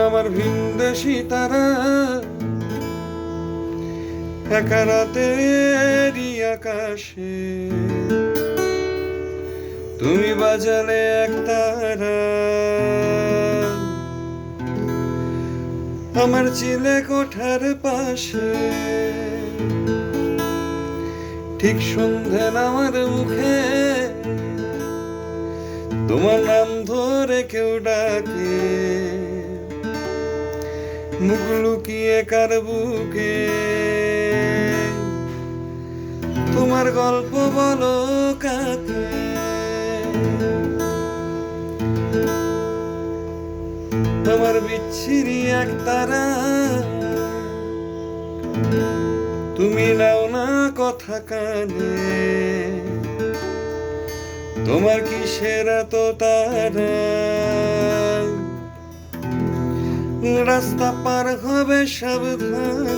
আমার ভিনদেশি তারা। একা আকাশে। তুমি বাজালে এক তারা। আমার চিলে কোঠার পাশে। ঠিক সন্ধে আমার মুখে। তোমার নাম ধরে কেউ ডাকে। মুখ লুকিয়ে কার বুকে? তোমার গল্প বলো কাকে? তোমার বিচ্ছিরি এক তারা। তুমি নাও না কথা কানে। তোমার কিসের তো তারা? রাস্তা পার হবে সাবধানে